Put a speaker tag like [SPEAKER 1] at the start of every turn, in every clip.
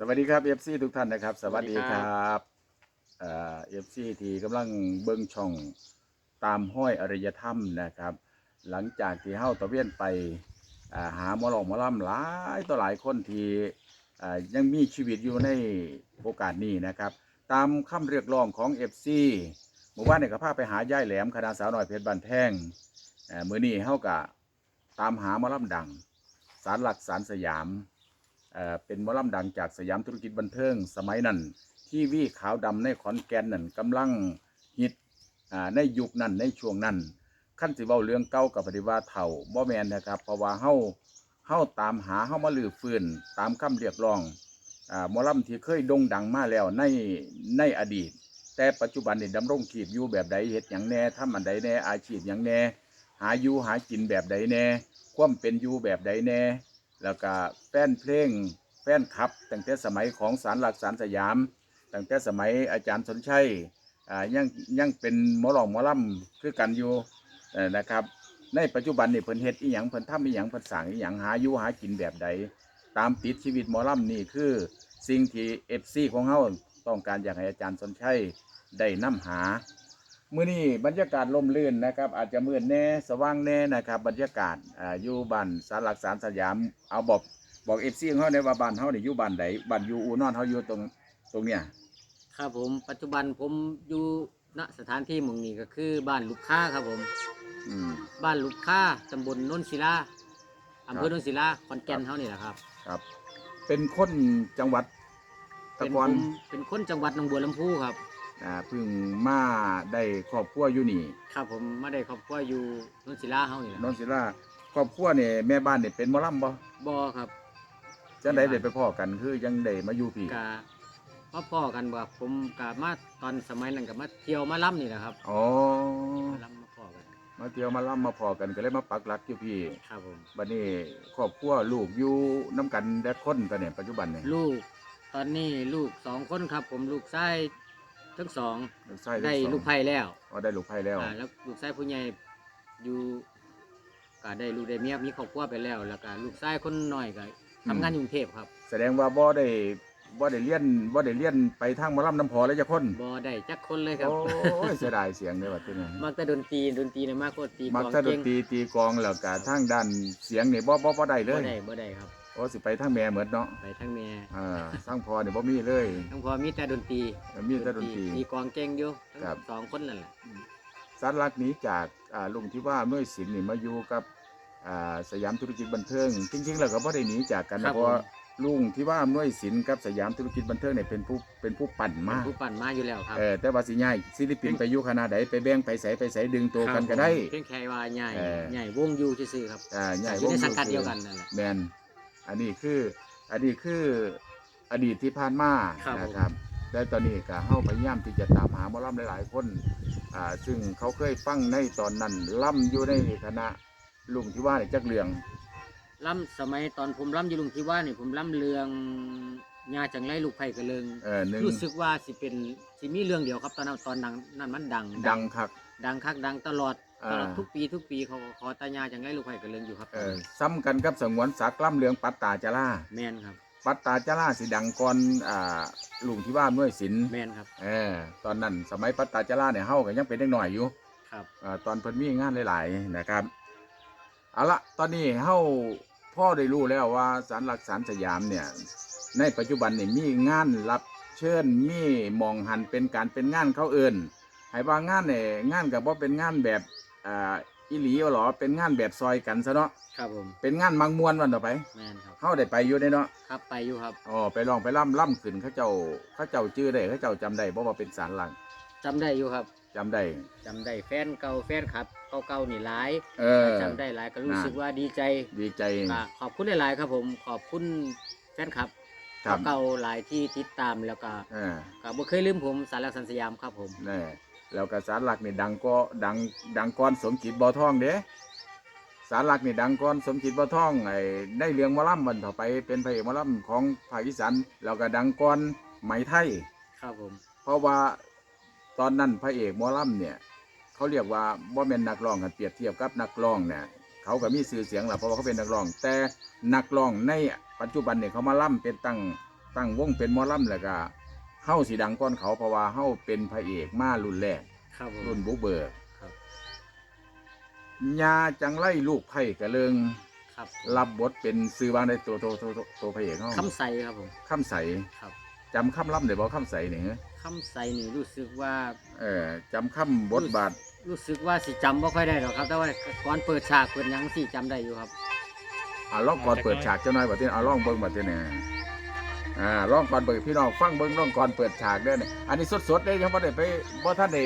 [SPEAKER 1] สวัสดีครับเอฟซีทุกท่านนะครับ สวัสดี
[SPEAKER 2] สวัสดี
[SPEAKER 1] ค
[SPEAKER 2] ครั
[SPEAKER 1] รับเอฟซีที่กำลังเบิ้งช่องตามห้อยอริยธรรมนะครับ หลังจากที่เฮ้าตะเวียนไปอ่าหาหมอหลอกหมอล่ำหลายต่อหลายคนที่อ่ายังมีชีวิตอยู่ในโอกาสนี้นะครับ ตามคำเรียกร้องของเอฟซีเมื่อวานเนี่ยก็พาไปหาย่ายแหลมคณะสาวน้อยเพชรบันแท่งเอ่อมือนี้เฮ้ากะตามหาหมอล่ำดัง สารหลักสารสยาม เป็นมอลำดังจากสยามธุรกิจบันเทิงสมัยนั้น ทีวีขาวดำในขอนแก่นนั่นกำลังฮิตในยุคนั้นในช่วงนั้นขั้นสิเว้าเรื่องเก่ากับปฏิวัติเถ่าบ่แมนนะครับเพราะว่าเฮาเฮาตามหาเฮามาลือฟื้นตามคำเรียกร้องอ่ามอลำที่เคยโด่งดังมาแล้วในในอดีต แต่ปัจจุบันนี่ดำรงชีพอยู่แบบใดเฮ็ดหยังแน่ทำอันใดแน่อาชีพหยังแน่ หาอยู่หากินแบบใดแน่ ความเป็นอยู่แบบใดแน่ แล้วก็แฟนเพลงแฟนคลับตั้งแต่สมัยของสารหลักสารสยามตั้งแต่สมัยอาจารย์สนชัยอ่ายังยังเป็นหมอหลองหมอลำคือกันอยู่นะครับ ในปัจจุบันนี่เพิ่นเฮ็ดอีหยังเพิ่นทำอีหยังเพิ่นสั่งอีหยังหาอยู่หากินแบบใดตามติดชีวิตหมอลำนี่คือสิ่งที่เอฟซีของเฮาต้องการอยากให้อาจารย์สนชัยได้นํหา มื่อนี้บรรยากาศลมลื่นนะครับ อาจจะมืดแน่สว่างแน่นะครับ บรรยากาศอ่าอยู่บ้านสารหลักสารสยามเอาบอกบอกเอฟซีของเขาในว่าบ้านเขาเนี่ยอยู่บ้านใดบ้านอยู่อูนอนเขาอยู่ตรงตรงเนี้ย
[SPEAKER 2] ครับผมปัจจุบันผมอยู่ณสถานที่หมองนี้ก็คือบ้านลูกค้าครับผม
[SPEAKER 1] อืม
[SPEAKER 2] บ้านลูกค้าตำบลโนนศิลาอำเภ
[SPEAKER 1] ครั
[SPEAKER 2] อบโนนศิลาขอนแก่น
[SPEAKER 1] ครับ
[SPEAKER 2] เฮานี่แหละครับ
[SPEAKER 1] ครับ เป็นคนจังหวัดตะ
[SPEAKER 2] เป็น
[SPEAKER 1] กอน
[SPEAKER 2] ผมเป็นคนจังหวัดหนองบัวลำพูครับ
[SPEAKER 1] อ่าเพิ่งมาได้ครอบครัวอยู่นี่
[SPEAKER 2] ครับผมมาได้ครอบครัวอยู่โนนศิลาเฮานี่แหละ
[SPEAKER 1] น้องศิลาครอบครัวเนี่ยแม่บ้านเนี่ยเป็นหมอลำบ่
[SPEAKER 2] บ่ครับ
[SPEAKER 1] จังไดได้ไปพ่อกันคือยังได้มาอยู่พี่
[SPEAKER 2] กะพ่อพ่อกันว่าผมกะมาตอนสมัยนั้นก็มาเที่ยวมาล่ำนี่แหละครับ
[SPEAKER 1] อ๋อ
[SPEAKER 2] มาล่ำมาพ่อกัน
[SPEAKER 1] มาเที่ยวมาล่ำมาพอกันก็เลยมาปักหลักอยู่พี่
[SPEAKER 2] ครับผม
[SPEAKER 1] บัดนี้ครอบครัวลูกอยู่น้ำกันแต่คนตอนนี้ปัจจุบันเนี่ย
[SPEAKER 2] ลูกตอนนี้ลูกสองคนครับ ผมลูกชาย ทั้งสอง
[SPEAKER 1] ลูกชายทั้ง
[SPEAKER 2] ได้
[SPEAKER 1] สอง
[SPEAKER 2] ลูกไผ่แล้ว
[SPEAKER 1] อ๋อได้ลูกไผ่แล้ว
[SPEAKER 2] อ่าแล้วลูกชายผู้ใหญ่อยู่ก็ได้ลูกได้เมียมีครอบครัวไปแล้ว แล้วก็ลูกชายคนน้อยก็ทำงานอยู่กรุงเทพครับ
[SPEAKER 1] แสดงว่าบ่ได้บ่ได้เรียนบ่ได้เรียนไปทางหมอลำน้ำพอแล้วจะคน
[SPEAKER 2] บ่ได้จักคนเลยครับ
[SPEAKER 1] โอ้ยเสียดายเสียงเลยว่าเป็นไง
[SPEAKER 2] มักแต่ดนตรีดนตรีเนี่ยมากกว่าตี
[SPEAKER 1] มัก
[SPEAKER 2] กลอง
[SPEAKER 1] ถ้าด
[SPEAKER 2] เก่
[SPEAKER 1] น
[SPEAKER 2] ง
[SPEAKER 1] ตรีตีกลองแล้วก็ทางด้านเสียงนี่บ่บ่บ่ได้เล
[SPEAKER 2] บ่
[SPEAKER 1] ย
[SPEAKER 2] ได้บ่ได้ครับ
[SPEAKER 1] โอ้สิไปทางแม่เหมือนเนาะ
[SPEAKER 2] ไปทั้งแม่
[SPEAKER 1] อ่าสร้างพอนี่บ่มีเลย
[SPEAKER 2] ทั้งพอมีแต่ดนตรี
[SPEAKER 1] มีแต่ดนตรี
[SPEAKER 2] ตีกลองเก่งอยู่
[SPEAKER 1] ครับ
[SPEAKER 2] ทั้งสองคนนั่นแหละ
[SPEAKER 1] สารลักษณ์นี้จากอ่าลุงที่ว่าเมื่อศิลป์นี่มาอยู่กับอ่าสยามธุรกิจบันเทิงจริงๆแล้วก็บ่ได้หนีจากกัน
[SPEAKER 2] ครั
[SPEAKER 1] นะ
[SPEAKER 2] บ
[SPEAKER 1] เพราะว่าลุงที่ว่าหน่วยศิลป์กับสยามธุรกิจบันเทิงเนี่ยเป็นผู้เป็นผู้ปั่น
[SPEAKER 2] เป็น
[SPEAKER 1] มา
[SPEAKER 2] ผู้ปั่นมาอยู่แล้วครับ
[SPEAKER 1] เออแต่ว่าสิใหญ่ศิลปินไปอยู่คณะใดไปแบ่งไปใส่ไปใส่ดึงตัวกันก็ได้
[SPEAKER 2] เพียงแค่ว่าใหญ่
[SPEAKER 1] เออ
[SPEAKER 2] ใหญ่วงอยู่ซื่อๆครับ
[SPEAKER 1] อ่าใหญ่
[SPEAKER 2] อยู่ใน
[SPEAKER 1] วง
[SPEAKER 2] สังกัดเดียวกันนั่นแหละ
[SPEAKER 1] แมน อันนี้คืออันนี้คืออดีตที่ผ่านมา
[SPEAKER 2] ครับ
[SPEAKER 1] นะครับแต่ตอนนี้ก็เฮาพยายามที่จะตามหาหมอลำหลายๆคนอ่าซึ่งเขาเคยฟังในตอนนั้นล่ำอยู่ในคณะลุงที่ว่าเนี่ยจักเรือง
[SPEAKER 2] ล่ำสมัยตอนผมล่ำอยู่ลุงที่ว่านี่ผมล่ำเรื่องญาจังไรลูกไผ่กระเลิง
[SPEAKER 1] เออหนึ่ง
[SPEAKER 2] รู้สึกว่าสิเป็นสิมีเรื่องเดียวครับตอนนั้นตอนดังนั้นมันดัง
[SPEAKER 1] ดังคัก
[SPEAKER 2] ดังคักดังตลอด
[SPEAKER 1] อ่า
[SPEAKER 2] ตลอดทุกปีทุกปีเขาขอตาญาจังไรลูกไผ่กระเลิงอยู่ครับ
[SPEAKER 1] เออซ้ำกันกับสงวนสักล่ำเรืองปัตตาจารา
[SPEAKER 2] แมนครับ
[SPEAKER 1] ปัตตาจาราสิดังก่อนอ่าลุงที่ว่าเมื่อศิลป์
[SPEAKER 2] แมนครับ
[SPEAKER 1] เออตอนนั้นสมัยปัตตาจาราเนี่ยเฮาก็ยังเป็นเด็กหน่อยอยู่
[SPEAKER 2] ครับ
[SPEAKER 1] อาตอนเพิ่นมีงานหลาย ๆ นะครับเอาละตอนนี้เฮาพ่อได้รู้แล้วว่าสารหลักสารสยามเนี่ย ในปัจจุบันนี่มีงานรับเชิญมีหมองหันเป็นการเป็นงานเขาเอินให้ว่างานเนี่ยงานกับว่าเป็นงานแบบ อ่าอิหลีเอาหรอเป็นงานแบบซอยกันซะเนาะ
[SPEAKER 2] ครับผม
[SPEAKER 1] เป็นงานมังมวนวันต่อไป
[SPEAKER 2] แมนครับ
[SPEAKER 1] เฮาได้ไปอยู่ได้เนาะ
[SPEAKER 2] ครับไปอยู่ครับ
[SPEAKER 1] อ๋อไปลองไปล่ำล่ำขึ้นเขาเจ้าเขาเจ้าชื่อได้เขาเจ้าจำได้เพราะว่าเป็นสารหลัก
[SPEAKER 2] จำได้อยู่ครับ
[SPEAKER 1] จำได้
[SPEAKER 2] จำได้แฟนเก่าแฟนครับเก่าๆนี่หลาย
[SPEAKER 1] เออ
[SPEAKER 2] จำได้หลายก็รู้
[SPEAKER 1] น่ะ
[SPEAKER 2] สึกว่าดีใจ
[SPEAKER 1] ดีใจ
[SPEAKER 2] ก็ขอบคุณหลายๆครับผมขอบคุณแฟนคลับ
[SPEAKER 1] ครับ
[SPEAKER 2] เก่าๆหลายที่ติดตามแล้วก็
[SPEAKER 1] เออ
[SPEAKER 2] ก็บ่เคยลืมผมสารลักษณ์สันสยามครับผม
[SPEAKER 1] แน่ แล้วก็สารหลักนี่ดังก็ดังดังก้อนสมจิตบ่อทองเด้สารหลักนี่ดังก้อนสมจิตบ่อทองไอ้ได้เรื่องหมอลำมันต่อไปเป็นพระเอกหมอลำของภาคอีสานแล้วก็ดังก้อนไหมไทย
[SPEAKER 2] ครับผม
[SPEAKER 1] เพราะว่าตอนนั้นพระเอกหมอลำเนี่ย เขาเรียกว่าบ่แม่นนักร้องกันเปรียบเทียบกับนักร้องเนี่ยเขาก็มีชื่อเสียงแหละเพราะว่าเขาเป็นนักร้อง แต่นักร้องในปัจจุบันเนี่ยเขามาล่ำเป็นตั้งตั้งวงเป็นหมอลำแล้วก็ เฮาสิดังก้อนเขาเพราะว่าเฮาเป็นพระเอกมารุ่นแรก
[SPEAKER 2] ครับผม
[SPEAKER 1] รุ่นบุกเบิก
[SPEAKER 2] ครับ
[SPEAKER 1] ยาจังไล่ลูกไผ่กระเลิง
[SPEAKER 2] ครับ
[SPEAKER 1] รับบทเป็นซื้อวางในตัวตัวตัวตัวตัวพระเอกเฮา
[SPEAKER 2] คำใสครับผม
[SPEAKER 1] คำใส
[SPEAKER 2] ครับ
[SPEAKER 1] จำคำล่ำได้บ่คำใสนี่ฮะ
[SPEAKER 2] คำใสนี่รู้สึกว่า
[SPEAKER 1] เออจำคำบทบาท
[SPEAKER 2] รู้สึกว่าสิจำบ่ค่อยได้หรอกครับ แต่ว่าก่อนเปิดฉากเปิดหยังสิจำได้อยู่ครับ
[SPEAKER 1] อ่าลองก่อนเปิดฉากเจ้าน้อยบัดนี้เอาลองเบิ่งบัดนี้เนี่ย อ่าลองก่อนเปิดพี่น้องฟังเบิ่งลองก่อนเปิดฉากเด้อเนี่ยอันนี้สดๆเด้ยังบ่ได้ไปบ่ทันได้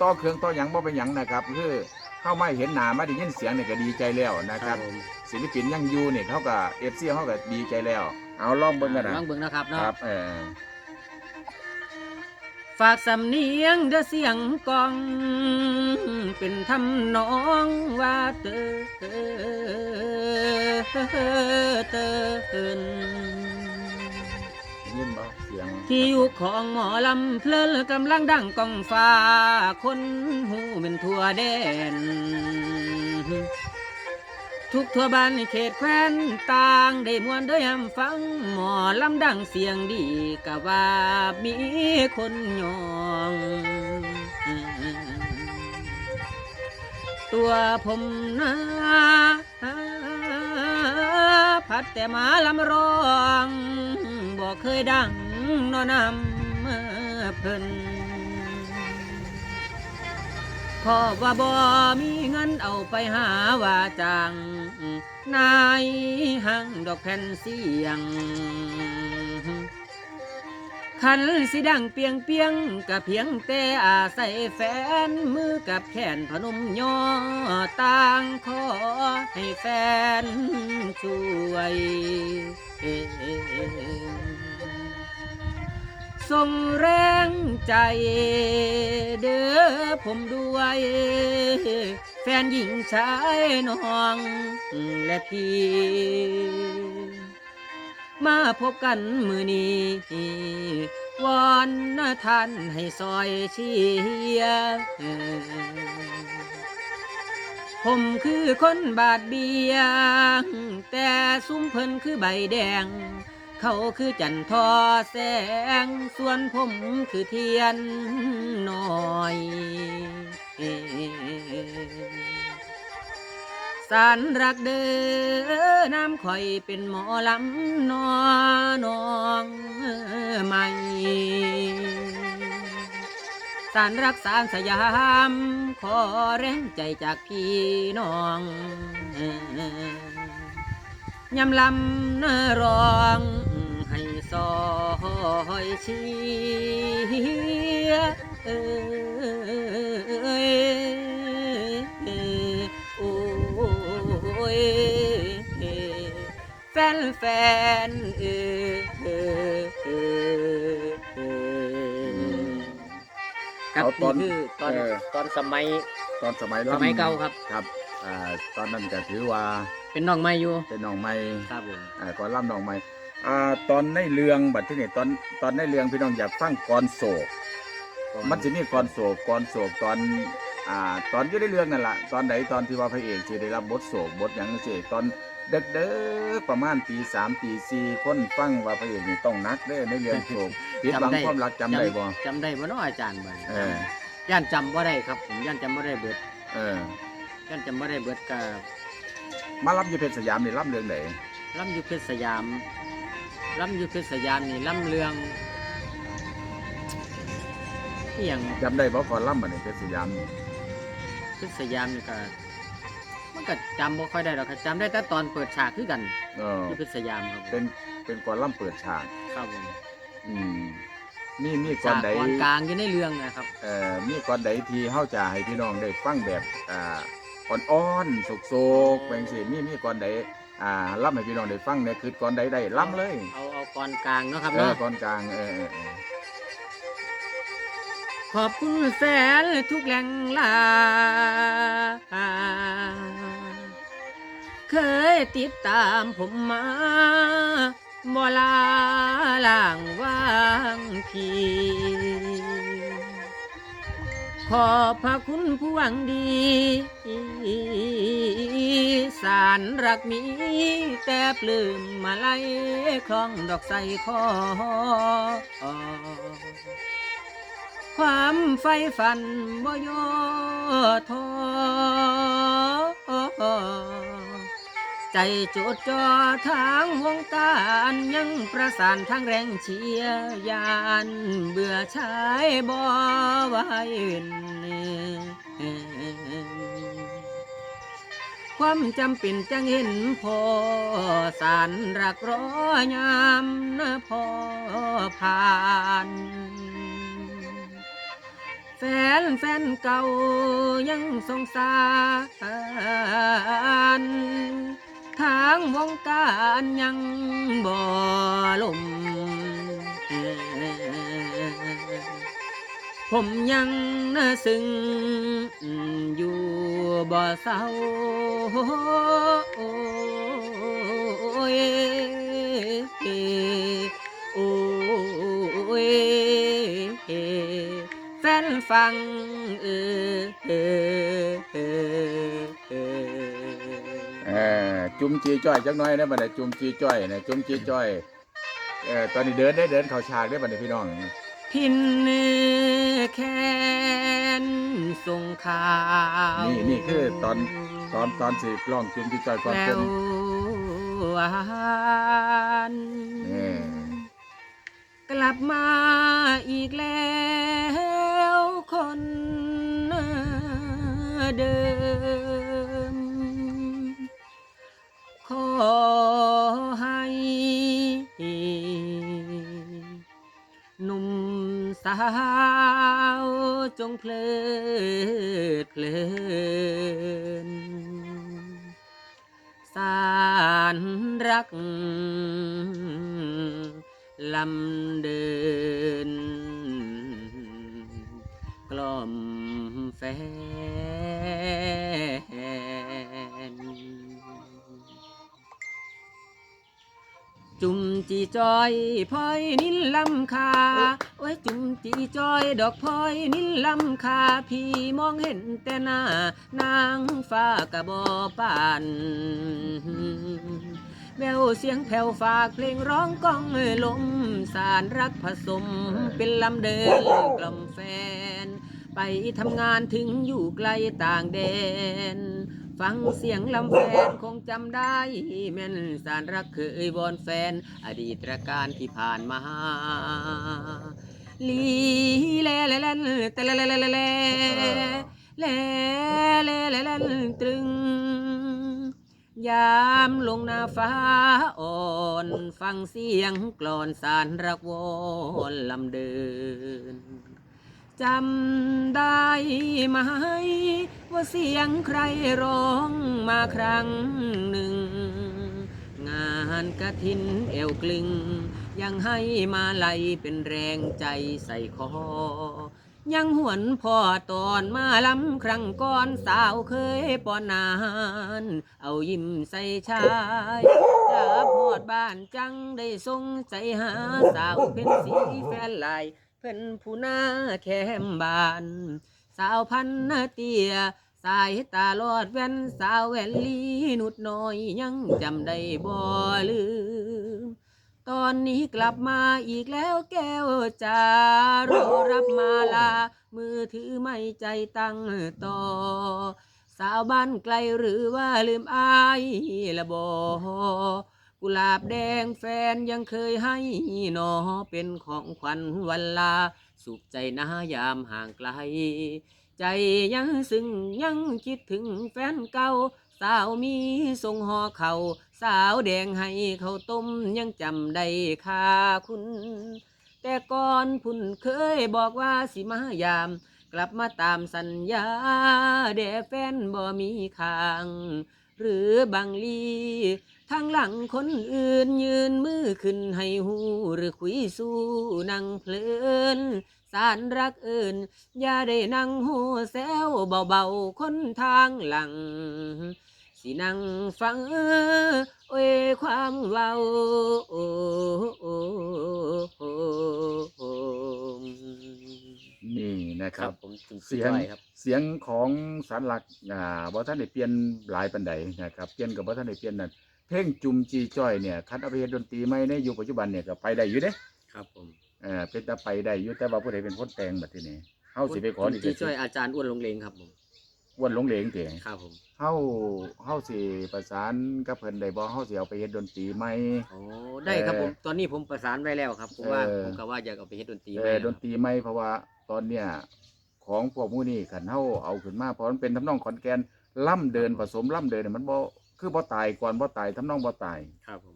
[SPEAKER 1] ต่อเครื่องต่อหยังบ่เป็นหยังนะครับ คือเข้ามาเห็นหน้ามาได้ยินเสียงนี่ก็ดีใจแล้วนะครับ
[SPEAKER 2] ผม
[SPEAKER 1] ศิลปินยังอยู่นี่เขาก็ FC เขาก็ดีใจแล้ว เอาลองเบิ่งกันนะ
[SPEAKER 2] ลองเบิ่งนะครับ
[SPEAKER 1] ค
[SPEAKER 2] เนาะ
[SPEAKER 1] รับเออ
[SPEAKER 2] ฝากสำเนียงเด้อเสียงกลอง เป็นทำนองว่าเตอเตอเตอ
[SPEAKER 1] ยินบ่เสียง
[SPEAKER 2] ที่อยู่ของหมอลำเพลินกำลังดังกองฟ้า คนหูเป็นทั่วแดน ทุกทั่วบ้านเขตแคว้นต่างได้มวนด้วยยำฟัง หมอลำดังเสียงดีกะว่ามีคนยองตัวผมนะพัดแต่มาลำร้อง บอกเคยดังนอนำเพิ่นพอว่าบ่มีเงินเอาไปหาว่าจัง นายหังดอกแผ่นเสียงขันสิดังเปียงเปียงกับเพียงแต่อาศัยแฟน มือกับแขนพนมย่อต่างขอให้แฟนช่วย ส่งแรงใจเด้อผมด้วย แฟนหญิงชายน้องและพี่มาพบกันมือนี้วอนท่านให้ซอยเชียร์ ผมคือคนบาดเบียง แต่ซุ้มเพิ่นคือใบแดง เขาคือจันทอแสง ส่วนผมคือเทียนน้อยสารรักเด้อน้ำข่อยเป็นหมอลำนอนองใหม่ สารรักษาสยาม ขอแรงใจจากพี่น้องยำลำนร้องให้ซอยเชียร์เอ้ยโอ้ยแฟนแฟนเออ ครับ
[SPEAKER 1] เอาตอน
[SPEAKER 2] นี่คือตอน
[SPEAKER 1] เออ
[SPEAKER 2] ตอนสมัย
[SPEAKER 1] ตอนสมัย
[SPEAKER 2] สมัยเก่าครับ
[SPEAKER 1] ครับอ่าตอนนั้นก็ถือว่า
[SPEAKER 2] เป็นน้องใหม่อยู่
[SPEAKER 1] เป็นน้องใหม่
[SPEAKER 2] ครับผม
[SPEAKER 1] อ่าก่อนล่ำน้องใหม่อ่าตอนในเรื่องบัดที่นี่ตอนตอนในเรื่องพี่น้องอยากฟังก่อนโศก มันจะมีก่อนโศกก่อนโศกตอน อ่าตอนอยู่ในเรื่องนั่นแหละตอนไหนตอนที่ว่าพระเอกจะได้รับบทโศกบทอย่างนั้นสิตอนเด็กเด้อประมาณปีสามปีสี่คนฟังว่าพระเอกนี่ต้องหนักเด้อในเรื่องโศกผิดหวังความรักจำได้บ่
[SPEAKER 2] จำได้บ่เน้ออาจารย์บ่
[SPEAKER 1] เออ
[SPEAKER 2] ย่านจำบ่ได้ครับผมย่านจำบ่ได้เบิด
[SPEAKER 1] เออย่า
[SPEAKER 2] นจำบ่ได้เบิดกับ
[SPEAKER 1] มารับอยู่เพชรสยามนี่รับเรื่องไหน
[SPEAKER 2] ลำอยู่เพชรสยามลำอยู่เพชรสยามนี่ลำเรื่องเอียง
[SPEAKER 1] จำได้บ่ก่อนล่ำบัดนี้เพชรสยามนี่
[SPEAKER 2] เพชรสยามนี่ก็มันก็จำบ่ค่อยได้หรอกครับจำได้แต่ตอนเปิดฉากคือกัน
[SPEAKER 1] เออ
[SPEAKER 2] อยู่เพชรสยามครับผม
[SPEAKER 1] เป็นเป็นก่อนล่ำเปิดฉาก
[SPEAKER 2] ครับผม
[SPEAKER 1] อืมมีมีก่อ
[SPEAKER 2] ฉานก
[SPEAKER 1] ใด
[SPEAKER 2] ก่อนกลางอยู่ในเรื่องนะครับ
[SPEAKER 1] เอ่อมีก่อนใดที่เฮาจะให้พี่น้องได้ฟังแบบอ่าอ่อนๆโศกๆแบงสิมีมีก่อนใดอ่าล่ำให้พี่น้องได้ฟังเนี่ยคือก่อนใดได้ล่ำเลย
[SPEAKER 2] เอาเอาก่อนกลางเนาะครับ
[SPEAKER 1] เออ
[SPEAKER 2] เนาะ
[SPEAKER 1] ก่อนกลางเออเออเออ
[SPEAKER 2] ขอบคุณแฟนทุกแหล่งลา เคยติดตามผมมาบ่ลาล่างว่างพีขอบพระคุณผู้หวังดี สารรักมีแต่ปลื้มมาไล่คล้องดอกใส่คอ ความไฟฝันบ่ยอท้อใจจดจ่อทางวงการยังประสานทางแรงเชียร์ยานเบื่อชายบ่ไหวความจำเป็นจังเห็นพอสารรักรอยามนะพอผ่าน แฟนแฟนเก่ายังสงสารทางวงการยังบ่ลมผมยังน่าซึ้งอยู่บ่เศร้าโอ้ย ฟนฟังเออเออเออเออ
[SPEAKER 1] เออจุ่มจีจ้อยจักหน้อยนะบัดนี้จุ่มจีจ้อยนะจุ่มจีจ้อยเออตอนนี้เดินได้เดินเข้าฉากได้บัดนี้พี่น้อง
[SPEAKER 2] พินเนื้อแคนส่งข่าว
[SPEAKER 1] นี่นี่คือตอนตอนตอนสิร้องจุ่มจีจ้อยก่อน
[SPEAKER 2] แล้
[SPEAKER 1] เป็น
[SPEAKER 2] วหวาน
[SPEAKER 1] นี่
[SPEAKER 2] กลับมาอีกแล้ว คนเดิม ขอให้หนุ่มสาวจงเพลิดเพลิน สารรักลำเดิน ล่อมแฟน จุ่มจีจอยพลอยนินลำคาโอ้ยจุ่มจีจอยดอกพลอยนินลำคาพี่มองเห็นแต่หน้านางฟ้ากระบอปาน แววเสียงแผ่วฝากเพลงร้องก้องลม สารรักผสม เป็นลำเดินกล่อมแฟน ไปทำงานถึงอยู่ไกลต่างแดน ฟังเสียงลำแฟนคงจำได้แม่นสารรักเคยวอนแฟน อดีตรการที่ผ่านมาลีแลแลแลนแต่แลแลแลแลแลแลแลแลตรึง ยามลงหน้าฟ้าอ่อนฟังเสียงกลอนสารรักวอนลำเดินจำได้ไหมว่าเสียงใครร้องมาครั้งหนึ่ง งานกระถินเอวกลึง ยังให้มาไหลเป็นแรงใจใส่คอ ยังหวนพ่อตอนมาลำครั้งก่อนสาวเคยป้อนนาน เอายิ้มใส่ชายกลับหอดบ้านจังได้ทรงใจหาสาวเป็นสีแฟนลาย เพิ่นผู้หน้าแคมบาน สาวพันนาเตีย สายตาลอดแว่นสาวแหวนลีนุดน้อยยังจำได้บ่ลืม ตอนนี้กลับมาอีกแล้วแก้วจารอรับมาลา มือถือไม่ใจตั้งต่อ สาวบ้านไกลหรือว่าลืมอายละบอกุหลาบแดงแฟนยังเคยให้หนอเป็นของขวัญวันลา สุขใจนายามห่างไกล ใจยังซึ้งยังคิดถึงแฟนเก่า สาวมีทรงหอเขาสาวแดงให้เขาต้มยังจำได้ค่าคุณ แต่ก่อนพุ่นเคยบอกว่าสิมายาม กลับมาตามสัญญาแด่แฟนบ่มีข้างหรือบางลีทางหลังคนอื่นยืนมือขึ้นให้หูหรือคุยสู้นั่งเพลินารรักเอินอย่าได้นั่งหูแซวเบาๆคนทางหลัง สินั่งฟังโอ้ยความเว้าโอ้โอ้โอ้โอ้
[SPEAKER 1] นี่นนะค
[SPEAKER 2] ค
[SPEAKER 1] รั
[SPEAKER 2] รับบ ผมจุ่ม
[SPEAKER 1] เสี
[SPEAKER 2] จี
[SPEAKER 1] ยง
[SPEAKER 2] จ้อยครับ
[SPEAKER 1] เสียงของสารหลักอ่าบ่ท่านได้เปลี่ยนหลายปันใดนะครับเปลี่ยนกับบ่ท่านได้เปลี่ยนนั่นเพลงจุมจีจ้อยเนี่ยคันเอาไปเฮ็ดดนตรีใหม่ในยุคปัจจุบันเนี่ยก็ไปได้อยู่เด้
[SPEAKER 2] ครับผม
[SPEAKER 1] เออเป็นตาไปได้อยู่แต่ว่าผู้ใดเป็นคนแต่งบัดทีนี้เฮาสิไปขอ
[SPEAKER 2] จุ่
[SPEAKER 1] นี่
[SPEAKER 2] มจีจ้อยอาจารย์อ้วนลงเลงครับผม
[SPEAKER 1] วนหลงเหลงติ
[SPEAKER 2] ครับผม
[SPEAKER 1] เฮาเฮาสิประสานกับเพิ่นได้บ่เฮาสิเอาไปเฮ็ดดนตรีใหม่
[SPEAKER 2] โอ้ได้ครับ
[SPEAKER 1] เอ่อ
[SPEAKER 2] ผมตอนนี้ผมประสานไว้แล้วครับผมว่า
[SPEAKER 1] เอ่อ
[SPEAKER 2] ผมก็ว่าอยากเอาไปเฮ็ดดนตรี
[SPEAKER 1] เอ
[SPEAKER 2] ไว้
[SPEAKER 1] อ
[SPEAKER 2] แล้ว
[SPEAKER 1] ดนตรีใหม่เพราะว่าตอนเนี้ยของพวกหมู่นี้คันเฮาเอาขึ้นมาเพราะมันเป็นทำนองขอนแก่นล่ำเดินผสมล่ำเดินเนี่ยมันบ่คือบ่ตายก่อนบ่ตายทำนองบ่ตาย
[SPEAKER 2] ครับผม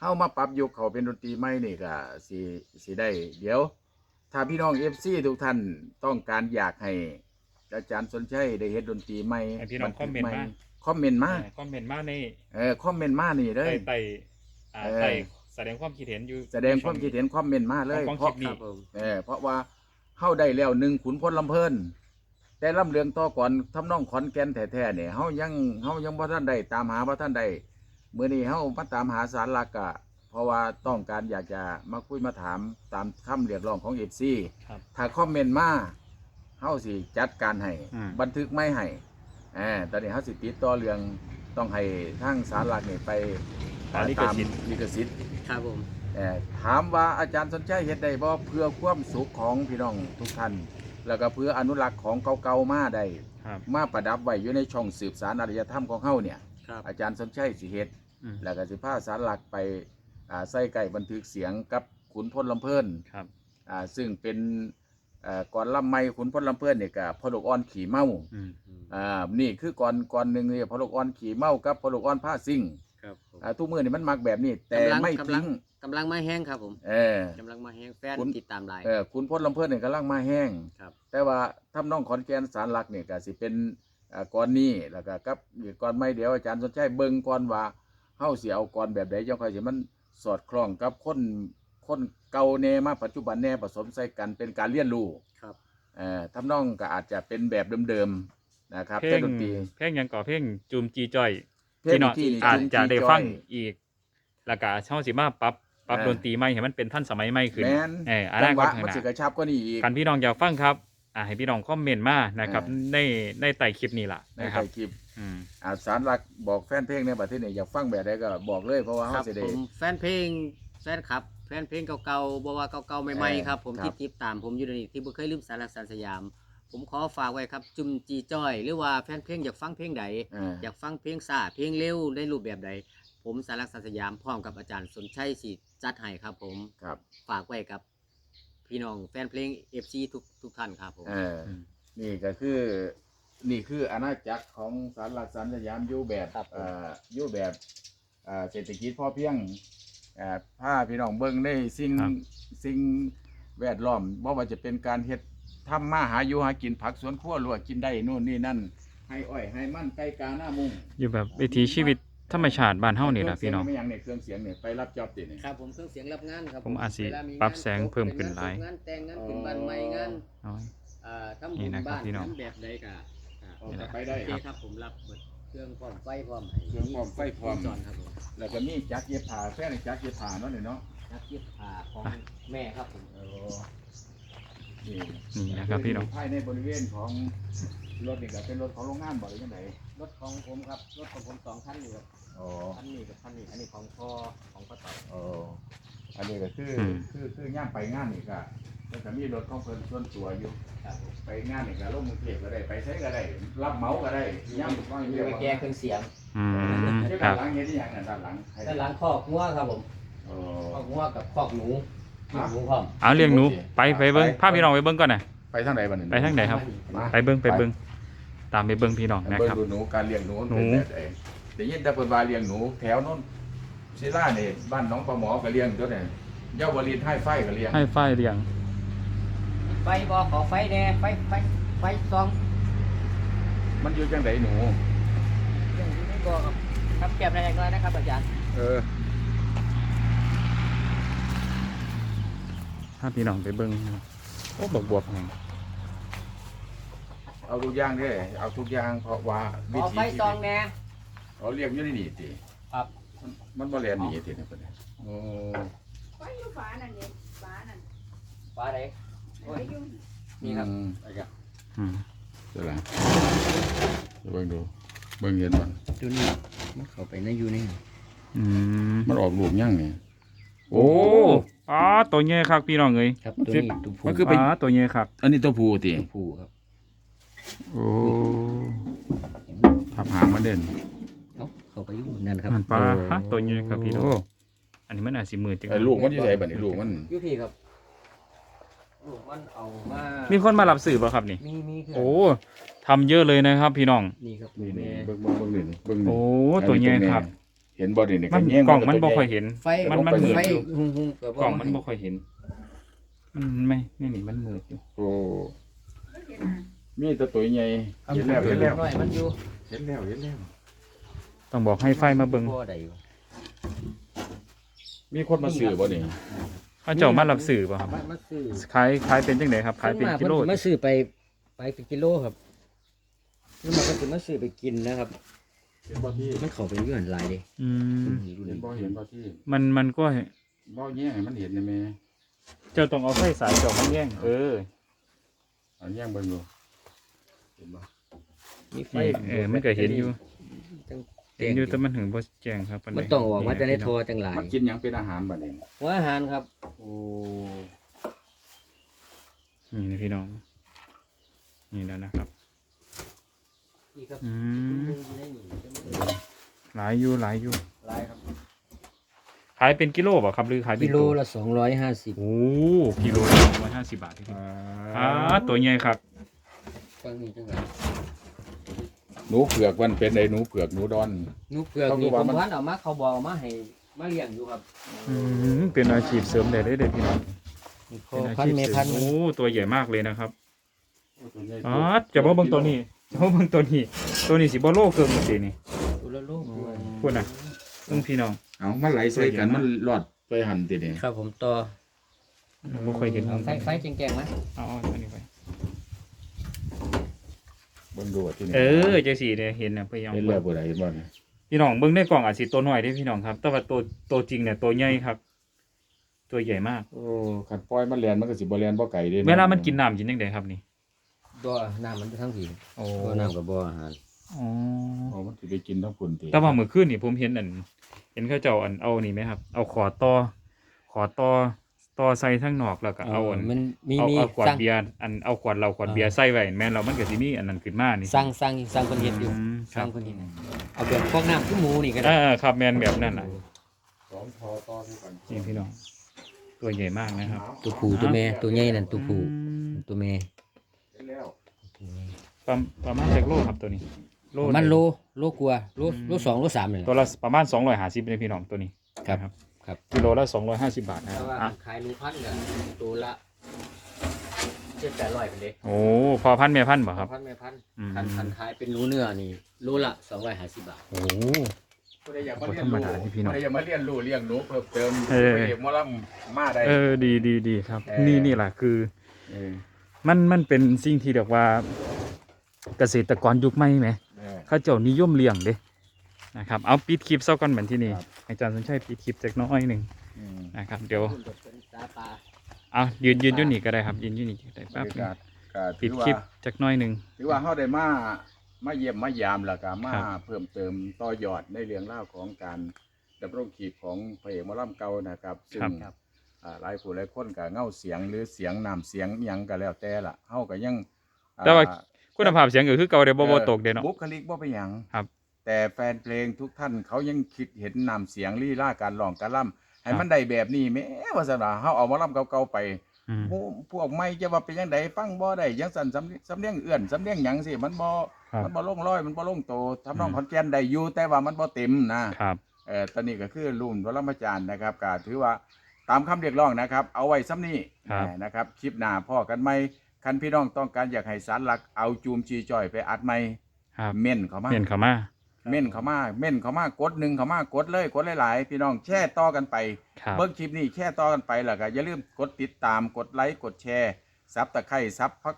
[SPEAKER 1] เฮามาปรับยุคเขาเป็นดนตรีใหม่นี่ก็สิสิได้ เดี๋ยว ถ้าพี่น้อง FC ทุกท่านต้องการอยากให้ อาจารย์สนชัยได้เฮ็ดดนตรีใหม่
[SPEAKER 3] ให้พี่น้องคอมเมนต์มา
[SPEAKER 1] คอมเมนต์มา
[SPEAKER 3] เออคอมเมนต์มาใน
[SPEAKER 1] เออคอมเมนต์มานี่เล
[SPEAKER 3] ใต้
[SPEAKER 1] ย
[SPEAKER 3] ใต้อ่า
[SPEAKER 1] เออ
[SPEAKER 3] ใต้แสดงความคิดเห็นอยู่
[SPEAKER 1] แสดงความคิดเห็นคอมเมนต์มาเลย
[SPEAKER 3] ของ
[SPEAKER 1] เพ
[SPEAKER 3] คลิ
[SPEAKER 1] ราะ
[SPEAKER 3] ป
[SPEAKER 2] ค
[SPEAKER 3] นี้
[SPEAKER 2] รับผม
[SPEAKER 1] เออเพราะว่าเฮาได้แล้วหนึ่งขุนพลลำเพิ่นแต่ลำเลืองต่อก่อนทำนองขอนแก่นแท้ๆเนี่ยเฮายังเฮายังบ่ทันได้ตามหาบ่ทันได้ มื้อนี้เฮามาตามหาสารหลักอะเพราะว่าต้องการอยากจะมาคุยมาถามตามคำเรียกร้องของ FC
[SPEAKER 3] ครับ
[SPEAKER 1] ถ้าคอมเมนต์มาเฮาสิจัดการให้
[SPEAKER 3] อืม
[SPEAKER 1] บันทึกไม่ให้เออตอนนี้เฮาสิติดต่อเรื่องต้องให้ทางสารหลักนี่ไป
[SPEAKER 3] ขอลิข
[SPEAKER 1] ตาม
[SPEAKER 3] สิทธิ์
[SPEAKER 1] ลิขสิทธิ์
[SPEAKER 2] ครับผม
[SPEAKER 1] เอ่อถามว่าอาจารย์สนใจเฮ็ดได้บ่เพื่อความสุขของพี่น้องทุกท่าน แล้วก็เพื่ออนุรักษ์ของเก่าๆมาได้
[SPEAKER 3] ครับ
[SPEAKER 1] มาประดับไว้อยู่ในช่องสืบสารอารยธรรมของเฮาเนี่ย
[SPEAKER 2] ครับ
[SPEAKER 1] อาจารย์สนใจสิเฮ็ด
[SPEAKER 3] อืม
[SPEAKER 1] แล้วก็สิพาสารหลักไปอ่าใส่ไก่บันทึกเสียงกับขุนพลลำเพิ่น
[SPEAKER 3] ครับ
[SPEAKER 1] อ่าซึ่งเป็นเอ่อก่อนลำไม่ขุนพลลำเพิ่นนี่ก็พอลูกอ่อนขี่เมา
[SPEAKER 3] อืม
[SPEAKER 1] อ่านี่คือก่อนก่อนหนึงนี่พอลูกอ่อนขี่เมากับพอลูกอ่อนผ้าซิ่ง
[SPEAKER 2] ครับผม
[SPEAKER 1] อ่าทุกมื้อนี่มันมักแบบนี้ แต่
[SPEAKER 2] กำลัง
[SPEAKER 1] ไม่
[SPEAKER 2] กำลั
[SPEAKER 1] ทิ้
[SPEAKER 2] ง
[SPEAKER 1] ง
[SPEAKER 2] กำลังมาแห้งครับผม
[SPEAKER 1] เออ
[SPEAKER 2] กำลังมาแห้งแฟน
[SPEAKER 1] คุณ
[SPEAKER 2] ติดตามไลน์
[SPEAKER 1] เออคุณพลลำเพิ่นเนี่ยกำลังมาแห้ง
[SPEAKER 2] ครับ
[SPEAKER 1] แต่ว่าทำน้องขอนแก่นสารหลักเนี่ยก็สิเป็นอ่าก่อนนี้แล้วก็กับอีกก่อนไม่เดี๋ยวอาจารย์สนใจเบิ่งก่อนว่า เฮาสิเอาก่อนแบบใดจังค่อยสิมันสอดคล้องกับคนคนเก่าแน่มาปัจจุบันแน่ผสมใส่กันเป็นการเรียนรู้
[SPEAKER 2] ครับ
[SPEAKER 1] เอ่อทำน้องก็อาจจะเป็นแบบเดิมๆนะครับ
[SPEAKER 3] เพล
[SPEAKER 1] แต่
[SPEAKER 3] ง
[SPEAKER 1] ดนตรี
[SPEAKER 3] เพลงหยังก่อเพลงจูมจีจ้อย
[SPEAKER 1] เพลง
[SPEAKER 3] พี่น้อง
[SPEAKER 1] ที่นี่
[SPEAKER 3] อาจ
[SPEAKER 1] จุ่ม
[SPEAKER 3] จะ
[SPEAKER 1] จี้
[SPEAKER 3] ได้
[SPEAKER 1] จ้อย
[SPEAKER 3] ฟังอีกแล้วก็เช่าสิมาปรับปรับ
[SPEAKER 1] เออ
[SPEAKER 3] ดนตรีใหม่ให้มันเป็นท่านสมัยใหม่ขึ้น
[SPEAKER 1] แม่น
[SPEAKER 3] เอออ
[SPEAKER 1] จั
[SPEAKER 3] นาง
[SPEAKER 1] ห
[SPEAKER 3] ควะตข้าง
[SPEAKER 1] มัน
[SPEAKER 3] หน้า
[SPEAKER 1] สิกระชับก็นี่อีก
[SPEAKER 3] กันพี่น้องอยากฟังครับ อ่าให้พี่น้องคอมเมนต์มานะครับ
[SPEAKER 1] เออ
[SPEAKER 3] ในในใต้คลิปนี้ล่ะ
[SPEAKER 1] ใน
[SPEAKER 3] นะค
[SPEAKER 1] ถ่า
[SPEAKER 3] รับ
[SPEAKER 1] ยคลิป
[SPEAKER 3] อืม
[SPEAKER 1] อาสารหลักบอกแฟนเพลงในประเทศนี้อยากฟังแบบใดก็บอกเลยเพราะว่า
[SPEAKER 2] ค
[SPEAKER 1] เฮา
[SPEAKER 2] รับ
[SPEAKER 1] สิ
[SPEAKER 2] ผ
[SPEAKER 1] ได้
[SPEAKER 2] มแฟนเพลงแฟนคลับ แฟนเพลงเก่าๆบอกว่าเก่าๆใหม่
[SPEAKER 1] เออ
[SPEAKER 2] ๆครับ ผม
[SPEAKER 1] ครับ
[SPEAKER 2] ที่ติดตามผมอยู่ในนี้ที่บ่เคยลืมสารสันสยาม ผมขอฝากไว้ครับ จุมจีจ้อย หรือว่าแฟนเพลงอยากฟังเพลงใด
[SPEAKER 1] เออ
[SPEAKER 2] อยากฟังเพลงซ่าเพลงเร็วในรูปแบบใด ผมสารสันสยามพร้อมกับอาจารย์สนชัยสิจัดให้ครับ ผม
[SPEAKER 1] ครับ
[SPEAKER 2] ฝากไว้กับ พี่น้องแฟนเพลง FC ทุกทุกท่านครับผม
[SPEAKER 1] เอออนี่ก็คือ นี่คืออาณาจักรของสารหลักสารสยามอยู่แบบ
[SPEAKER 2] ครับผม
[SPEAKER 1] เอ่ออยู่แบบเอ่อเศรษฐกิจพอเพียงเอ่อผ้าพี่น้องเบิ่งได้สิ่ง
[SPEAKER 3] ครับ
[SPEAKER 1] สิ่งแวดล้อมบ่ว่าจะเป็นการเฮ็ดทำมาหาอยู่หากินผักสวนครัวลวกกินได้นู่นนี่นั่น ให้อ้อยให้มันไก่กาหน้ามุง
[SPEAKER 3] อยู่แบบวิถีชีวิตธรรมชาติบ้านเฮานี่ล่ะพี่น้อง
[SPEAKER 1] เครื่เสียไม่ยังเนี่ยเครื่องเสียงเนี่ยไปรับจอบติเนี่ย
[SPEAKER 2] ครับผมเครื่องเสียงรับงานครับ
[SPEAKER 3] ผมอาจสิ
[SPEAKER 2] เวลมี
[SPEAKER 3] ปรับ
[SPEAKER 2] งาน
[SPEAKER 3] แสงเพิ่มขึ้นหลาย
[SPEAKER 2] งานแต่งงานขึ้นบ้านใหม่งาน
[SPEAKER 3] เอาไว้
[SPEAKER 2] อ่าทำ
[SPEAKER 3] นี่
[SPEAKER 2] บุญ
[SPEAKER 3] นะครับ
[SPEAKER 2] บ้าน
[SPEAKER 3] พี่น้อง
[SPEAKER 2] ทำแบบใดก็อ่า
[SPEAKER 1] ออกมาไปได้
[SPEAKER 2] โอเคครับผมรับเบิดเครื่องพร้อมไฟพร้อม
[SPEAKER 1] เครื่องพร้อมไฟพร้อม
[SPEAKER 2] จอนครับผม
[SPEAKER 1] แล้วก็มีจักรเย็บผ้าแฟนจักรเย็บผ้าเนาะเนี่ยเนาะ
[SPEAKER 2] นักเย็บผ้าของแม่ครับผม
[SPEAKER 1] เออนี่
[SPEAKER 3] นี่นะครับพี่น้อง
[SPEAKER 1] ภายในบริเวณของรถนี่ก็เป็นรถของโรงงานบ่หรือยังไง
[SPEAKER 2] รถของผมครับรถของผมสองคันอยู่ครับ
[SPEAKER 1] อ๋อ
[SPEAKER 2] คันนี้กับคันนี้อันนี้ของพ่อของพ่อต่อ
[SPEAKER 1] อ๋ออันนี้ก็คืออ
[SPEAKER 3] ม
[SPEAKER 1] คือคือย่างไปงานนี่ก็ มันก็มีรถของเพิ่นส่วนตัวอยู่
[SPEAKER 2] ครับผม
[SPEAKER 1] ไปงานนี่ก็ลงกรุงเทพก็ได้ ไปใช้ก็ได้ รับเหมาก็ได้ย่างว่าง
[SPEAKER 2] มี
[SPEAKER 1] เรียก
[SPEAKER 2] ไป
[SPEAKER 1] ว่า
[SPEAKER 2] แก้เครื่องเสียง
[SPEAKER 3] อืม
[SPEAKER 1] เจ้า
[SPEAKER 3] ค
[SPEAKER 1] ด้า
[SPEAKER 3] รั
[SPEAKER 1] น
[SPEAKER 3] บ
[SPEAKER 1] หลังเฮ็ดอีหยังนั่นด้านหลังให้
[SPEAKER 2] ด้านหลังคอกงัวครับผม
[SPEAKER 1] โอ้
[SPEAKER 2] คอกงัวกับคอกหนู
[SPEAKER 1] ฮะ
[SPEAKER 2] หนูพร้อม
[SPEAKER 3] เอาเลี้ยงหนูไปไปเบิ่งพาพี่น้องไปเบิ่งก่อนน่ะ
[SPEAKER 1] ไปทางไหนบัดนี้
[SPEAKER 3] ไปทางไหนครับ
[SPEAKER 1] มา
[SPEAKER 3] ไปเบิ่งไปเบิ่งตามไปเบิ่งพี่น้องนะ
[SPEAKER 1] เบิ่ง
[SPEAKER 3] ครับ
[SPEAKER 1] ดูหนูการเลี้ยงหนูมันเป็น
[SPEAKER 3] หนู
[SPEAKER 1] แบบใดได้ยินแต่เพิ่นว่าเลี้ยงหนูแถวโน้นศิลานี่บ้านหน้องปลาหมอก็เลี้ยงตัวเนี่ยเยาวรินให้ไฟก็เลี้ยง
[SPEAKER 3] ให้ไฟเลี้ยง
[SPEAKER 2] ไฟบอขอไฟแน่ไฟไฟไฟซอง
[SPEAKER 1] มันอยู่จังไดหนู
[SPEAKER 2] เรื่องนี้ไม่บอกครับครับเก็บอะไรน้อยนะครับอาจารย์
[SPEAKER 1] เออ
[SPEAKER 3] พาพี่น้องไปเบิ่งนะครับโอ้บวบบวบแห่ง
[SPEAKER 1] เอาทุกอย่างเด้อเอาทุกอย่างเพราะว่า
[SPEAKER 2] ข
[SPEAKER 1] วิ
[SPEAKER 2] อ
[SPEAKER 1] ถี
[SPEAKER 2] ไฟซองแน่
[SPEAKER 1] เขาเลี้ยงอยู่ในนี่ติ
[SPEAKER 2] ครับ
[SPEAKER 1] มันมันบ่แล่นหนีติเนี่ยเพิ่นน่ะโอ้
[SPEAKER 4] ไฟอยู่ฟ้านั่นเนี่ยฟ้านั่น
[SPEAKER 2] ฟ้าไหน
[SPEAKER 4] ไฟอยู่
[SPEAKER 2] นี่ครับ
[SPEAKER 1] อืม
[SPEAKER 3] อืม
[SPEAKER 1] เดี๋ยวละเดี๋ยวเบิ่งดู เบิ่งเห็นบ่
[SPEAKER 2] ตัวนี้มันเข้าไปในอยู่นี่
[SPEAKER 3] อืม
[SPEAKER 1] มันออกลูกยังนี่โอ้
[SPEAKER 3] โอ้อ๋อตัวใหญ่ครับพี่น้องเอ้ย
[SPEAKER 2] ครับ
[SPEAKER 1] มัน
[SPEAKER 2] ตัว
[SPEAKER 1] คือ
[SPEAKER 2] นี้ตัวผู้
[SPEAKER 1] มันคือไป
[SPEAKER 3] อ๋อตัวใหญ่ครับ
[SPEAKER 1] อันนี้ตัวผู้ติ
[SPEAKER 2] ตัวผู้ครับ
[SPEAKER 3] โอ้
[SPEAKER 1] ทับหางมันเด่น
[SPEAKER 2] เอ้าเข้าไปอยู่นั่นครับ
[SPEAKER 3] มันปลา
[SPEAKER 1] โอ้
[SPEAKER 3] ฮะตัวใหญ่ครับพี่น้องอันนี้มันอาจสิมือจัง
[SPEAKER 1] ไอ้ลูกมันอยู่ไสบัดนี้ลูกมัน
[SPEAKER 2] อยู่พี่ครับ ลูกมันเอามา
[SPEAKER 3] มีคนมารับสื่อป่ะครับนี่
[SPEAKER 2] มีมีคือ
[SPEAKER 3] โอ้ทำเยอะเลยนะครับ พี่น้อง
[SPEAKER 2] นี่ครับ
[SPEAKER 1] นี่
[SPEAKER 2] แม่
[SPEAKER 1] นี่เบิ่งเบิ่งเบิ่งนี่เบิ่งนี่
[SPEAKER 3] โอ้ ตัวใหญ่ครับ
[SPEAKER 1] เห็นบ่นี่นี่
[SPEAKER 3] มัน
[SPEAKER 1] แย่
[SPEAKER 3] กล่องมัน
[SPEAKER 1] ตัว
[SPEAKER 3] บ่
[SPEAKER 1] ใหญ่
[SPEAKER 3] ค่อยเห็น
[SPEAKER 2] ไฟ
[SPEAKER 3] มันมัน
[SPEAKER 2] ไฟ
[SPEAKER 3] มืดอยู่
[SPEAKER 2] หุ่งหุ่งเกิด
[SPEAKER 3] กล่องมันบ่ค่อยเห็น มันไม่นี่นี่มันมืดอยู่
[SPEAKER 1] โอ้มีแตัวตัวใหญ่เห็นแล้วเห็นแล้ว
[SPEAKER 2] หน่อยมันอยู่
[SPEAKER 1] เห็นแล้วเห็นแล้ว
[SPEAKER 3] ต้องบอกให้ไฟมาเบิ่ง
[SPEAKER 2] บ่ได้อยู่
[SPEAKER 1] มีคนมาซื้อบ่นี่
[SPEAKER 3] เขาเจ้ามารับสื่อป่ะครับ
[SPEAKER 2] มามาซื้อ
[SPEAKER 3] ขายขายเป็นจังไดครับขายเป็นกิโล
[SPEAKER 2] ส่วมากเพิ่นสิมาซื้อไปไปเป็นกิโลครับนี่มันก็สิมาซื้อไปกินนะครับ
[SPEAKER 1] เห็นบ่ที่
[SPEAKER 2] มันเข้าไปอยู่หันหลายเด้
[SPEAKER 3] อืม
[SPEAKER 1] เห็นบ่เห็นบ่ที่
[SPEAKER 3] มันมันก็
[SPEAKER 1] บ่แย่งให้มันเห็นได้แม่
[SPEAKER 3] เจ้าต้องเอาไฟสายเจ้ามาแย่งเออ
[SPEAKER 1] อันแย่งเบิ่งดูเห็นบ่
[SPEAKER 2] มีไฟ
[SPEAKER 3] นี่เออมันก็เห็นอยู่
[SPEAKER 2] จัง
[SPEAKER 3] เห็นอยู่แต่มันถึงบ่แจ้งครับปานใด
[SPEAKER 2] มันต้องออกมาจะได้โทรจังหลาย
[SPEAKER 1] มันกินหยังเป็นอาหารบัดนี้
[SPEAKER 2] หัวอาหารครับ
[SPEAKER 1] โอ้
[SPEAKER 3] นี่นะพี่น้อง นี่แล้วนะครับ
[SPEAKER 2] นี่ครับ
[SPEAKER 3] อืม
[SPEAKER 2] ในนี่
[SPEAKER 3] หลายอยู่หลายอยู่
[SPEAKER 2] หลายครับ
[SPEAKER 3] ขายเป็นกิโลบ่ครับหรือขายเป็น
[SPEAKER 2] กิโล
[SPEAKER 3] ตัว
[SPEAKER 2] ละสองร้อยห้าสิบ
[SPEAKER 3] โอ้กิโลละร้อยห้าสิบบาทพี่น้องอ่าตัวใหญ่ครับ
[SPEAKER 2] ฟังนี่จังหลาย
[SPEAKER 1] หนูเผือกมันเป็นไอ้หนูเผือกหนูดอน
[SPEAKER 2] หนูเปลือก
[SPEAKER 1] เขาคือ
[SPEAKER 2] นี่
[SPEAKER 1] ว่า
[SPEAKER 2] ผม
[SPEAKER 1] มัน
[SPEAKER 2] พันเอามาเขาบอกเอามาให้มาเลี้ยงอยู่ครับ
[SPEAKER 3] อืมเป็นอาชีพเสริมได้เลยเด็ดพี่น้อง
[SPEAKER 2] นี่พ
[SPEAKER 3] เป็
[SPEAKER 2] อน
[SPEAKER 3] อา
[SPEAKER 2] พัน
[SPEAKER 3] ชีพ
[SPEAKER 2] เม
[SPEAKER 3] เสริ
[SPEAKER 2] พั
[SPEAKER 3] ม
[SPEAKER 2] น
[SPEAKER 3] โอ้ตัวใหญ่มากเลยนะครับอ๋อจะบ่เบิ่งตัวนี้จะบ่เบิ่งตัวนี้ ตัวนี้สิบ่โลเกินสินี่
[SPEAKER 2] ตัวละโลกด้วย
[SPEAKER 3] พูดน่ะเบิ่งพี่น้อง
[SPEAKER 1] เอามันไหลใส่กันมันรอดไปหันติเนี่ย
[SPEAKER 2] ครับผมต่อ
[SPEAKER 3] บ่ค่อยเห็น
[SPEAKER 2] เอาไฟไฟแกงๆไหม
[SPEAKER 3] เอาเอาอันนี้ไป
[SPEAKER 1] เบิ่งดูว่าที่นี่
[SPEAKER 3] เออจังซี่เนี่ยเห็นน่ะพยายาม
[SPEAKER 1] เห็นแล้วบ่ได้เห็นบ่เนี่ย
[SPEAKER 3] พี่น้องเบิ่งในกล่องอาจสิตัวน้อยเด้พี่น้องครับ แต่ว่าตัวตัวจริงเนี่ยตัวใหญ่ครับ ตัวใหญ่มาก
[SPEAKER 1] โอ้คันปล่อยมันแล่นมันก็สิบ่แล่นบ่ไกลเด้
[SPEAKER 3] เวลามันกินน้ำกินจังไดครับนี่
[SPEAKER 2] ตัวน้ำมันทั้งผี
[SPEAKER 3] โอ้
[SPEAKER 2] ตัวน้ำกับบ่ออาหาร
[SPEAKER 3] อ๋อ
[SPEAKER 1] โอ้มันสิไปกินทั้งปุ่นติ
[SPEAKER 3] แต่ว่าเมื่อคืนนี่ผมเห็นอัน เห็นเขาเจ้าอันเอานี่ไหมครับ เอาขอต่อขอต่อ ต่อใส่ทั้งนอกแล้วก็เอาอัน
[SPEAKER 2] มันมี
[SPEAKER 3] เอา
[SPEAKER 2] มี
[SPEAKER 3] เอาขวด
[SPEAKER 2] สั่ง
[SPEAKER 3] เบียร์อันเอาขวดเราขวดเบียร์ใส่ไว้แม่นเรามันก็สิมีอันนั้นขึ้นมานี่
[SPEAKER 2] สั่งสั่งสั่งคนเห็ดอยู่
[SPEAKER 3] มค
[SPEAKER 2] สั่
[SPEAKER 3] รั
[SPEAKER 2] ง
[SPEAKER 3] บ
[SPEAKER 2] คนเห็ดเอาแบบพวกน้ำขึ้นหมูนี่ก็ได้
[SPEAKER 3] อ่าครับแม่นแบบนั้นน่ะ
[SPEAKER 1] สองทอต่อคือกัน
[SPEAKER 3] นี่พี่น้องตัวใหญ่มากนะครับ
[SPEAKER 2] ตัวผู้ตัวแม่ตัวใหญ่นั่นตัวผู้
[SPEAKER 3] อืม
[SPEAKER 2] ตัวแม่
[SPEAKER 1] เห็นแล้ว
[SPEAKER 3] ประมาณประมาณจักโลครับตัวนี้
[SPEAKER 2] มัน
[SPEAKER 3] ห
[SPEAKER 2] โล
[SPEAKER 3] นึ่ง
[SPEAKER 2] โลกลัวาโล
[SPEAKER 3] อืม
[SPEAKER 2] โลสองโลสามเลย
[SPEAKER 3] ตัวละประมาณ250เลยพี่น้องตัวนี้
[SPEAKER 2] ครับ
[SPEAKER 3] นะ
[SPEAKER 2] ครับ
[SPEAKER 3] กิโลละ250 บาทนะค
[SPEAKER 2] ถ้า
[SPEAKER 3] รับ
[SPEAKER 2] ว่า
[SPEAKER 3] อะ
[SPEAKER 2] ขายหนึ่งพันเนี่ยตัวละเจ็ดแปดร้อยเป็นเด็ก
[SPEAKER 3] โอ้พอพันแม่พันบ่ครับ
[SPEAKER 2] พันไม่พัน
[SPEAKER 3] อืม
[SPEAKER 2] พันพันขายเป็นหนูเนื้อนี่โลละสองร้อยห้าสิบบาท
[SPEAKER 3] โอ้
[SPEAKER 1] ผู้ใดอยากมาเรียน
[SPEAKER 3] ธรรม
[SPEAKER 1] รู้
[SPEAKER 3] ดาที่พี่น้อง
[SPEAKER 1] ผู้ใดอยากมาเรียนรู้เลี้ยงหนูเพิ่มเติม
[SPEAKER 3] เออ
[SPEAKER 1] ไปเอกหมอลำมาได้
[SPEAKER 3] เออดีดีดีครับ
[SPEAKER 1] เออ
[SPEAKER 3] นี่นี่แหละคือ
[SPEAKER 1] เออ
[SPEAKER 3] มันมันเป็นสิ่งที่เรียกว่า เกษตรกรยุคใหม่ไหม
[SPEAKER 1] เออ
[SPEAKER 3] เขาเจ้านิยมเลี้ยงเด้ นะครับเอาปิดคลิปเซะก่อนเหมือนที่นี่
[SPEAKER 1] ครับ
[SPEAKER 3] อาจารย์สนชัยปิดคลิปจักหน้อยหนึ่ง
[SPEAKER 1] อืม
[SPEAKER 3] นะครับ เดี๋ยว
[SPEAKER 2] คุณจะเป็นตาปลา
[SPEAKER 3] เอายืนยืนอยุ่นี่ก็ได้ครับยืนอยุ่นี่ก็ได้
[SPEAKER 1] บร
[SPEAKER 3] แป๊บ
[SPEAKER 1] ร
[SPEAKER 3] หนึง
[SPEAKER 1] ยากาศก็
[SPEAKER 3] ปิ
[SPEAKER 1] ถื
[SPEAKER 3] ด
[SPEAKER 1] อ
[SPEAKER 3] คลิป
[SPEAKER 1] ว่า
[SPEAKER 3] จักหน้อยหนึ่ง
[SPEAKER 1] ถือว่าเขาได้มามาเยี่ยมมายามแล้วก็มา
[SPEAKER 3] ครับ
[SPEAKER 1] เพิ่มเติมต่อยอดในเรื่องเล่าวของการดำรงชีพของพระเอกหมอลำเก่านะครับซึ่งอ่าหลายผู้หลายคนก็เงาเสียงหรือเสียงนำเสียงอิหยังก็แล้วแต่ละเฮาก็ยังอ่
[SPEAKER 3] แต่ว่าคุณภาพเสียงก็คือเก่าเด้บ่บ่ตกเด้เนาะ
[SPEAKER 1] บุคลิกบ่ไปนหยัง
[SPEAKER 3] ครับ
[SPEAKER 1] แต่แฟนเพลงทุกท่านเขายังคิดเห็นนำเสียงลีลาการร้องการล่ำให้
[SPEAKER 3] ครับ
[SPEAKER 1] มันได้แบบนี้แม้ว่าซั่นว่าเฮาเอาหมอลำเก่าๆไป
[SPEAKER 3] อืม
[SPEAKER 1] ผู้พวกไม่จะว่าเป็นยังไงฟังบ่ได้ยังสั่นสำสำเนียงเอื้อนสำเนียงหยังสิมันบ่
[SPEAKER 3] ครับ
[SPEAKER 1] มันบ่ลงร้อยมันบ่ลงโตทำนอง
[SPEAKER 3] อืม
[SPEAKER 1] ขอนแก่นได้อยู่แต่ว่ามันบ่เต็มนะครับเอ่อตอนนี้ก็คือรุ่นวรมาจารย์นะครับก็ถือว่าตามคำเรียกร้องนะครับ เอาไว้ซ้ำนี้
[SPEAKER 3] ครับ
[SPEAKER 1] นะครับคลิปหน้าพ่อกันไหมคันพี่น้องต้องการอยากให้สารหลักเอาจูมชีจ่อยไปอัดไหม
[SPEAKER 3] ครับ
[SPEAKER 1] เม่นเขามา
[SPEAKER 3] เห็นเขามา
[SPEAKER 1] เม่นเขามาเม่นเขามากดหนึ่งเขามากดเลยกดหลายๆพี่น้องแช่ต่อกันไป
[SPEAKER 3] ครับ
[SPEAKER 1] เบิ้งคลิปนี้แช่ต่อกันไปแล้วก็อย่าลืมกดติดตามกดไลค์กดแชร์ซับตะไคร่ซับพัก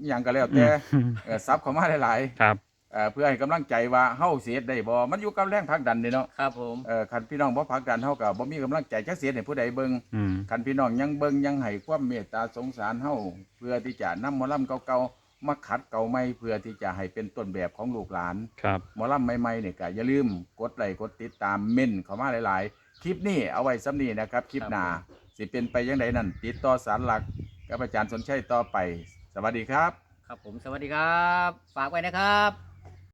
[SPEAKER 1] อหย่างก็แล้วแต่
[SPEAKER 3] อืม
[SPEAKER 1] เออซับเขามาหลาย
[SPEAKER 3] ครับ
[SPEAKER 1] ๆเอ่อเพื่อให้กำลังใจว่าเฮาเสียได้บ่มันอยู่กับแรงผลักดันนี่เนาะ
[SPEAKER 2] ครับผม
[SPEAKER 1] เอ่อคันพี่น้องบ่ผลักดันเฮาก็บ่มีกำลังใจจักเสียให้ผู้ใดเบิ่ง
[SPEAKER 3] อืม
[SPEAKER 1] คันพี่น้องยังเบิ่งยังให้ความเมตตาสงสารเฮาเพื่อที่จะนำหมอลำเก่าๆ มาขัดเก่าใหม่เพื่อที่จะให้เป็นต้นแบบของลูกหลาน
[SPEAKER 3] ครับ
[SPEAKER 1] หมอลำใหม่ๆเนี่ยก็อย่าลืมกดไลค์กดติดตามเม่นเข้ามาหลาย ๆ คลิปนี้เอาไว้ซ้ำนี้นะครับ คลิปหน้าสิเป็นไปยังไงนั่นติดต่อสารหลักกับอาจารย์สนชัยต่อไป สวัสดีครับ
[SPEAKER 2] ครับผมสวัสดีครับ ฝากไว้นะครับ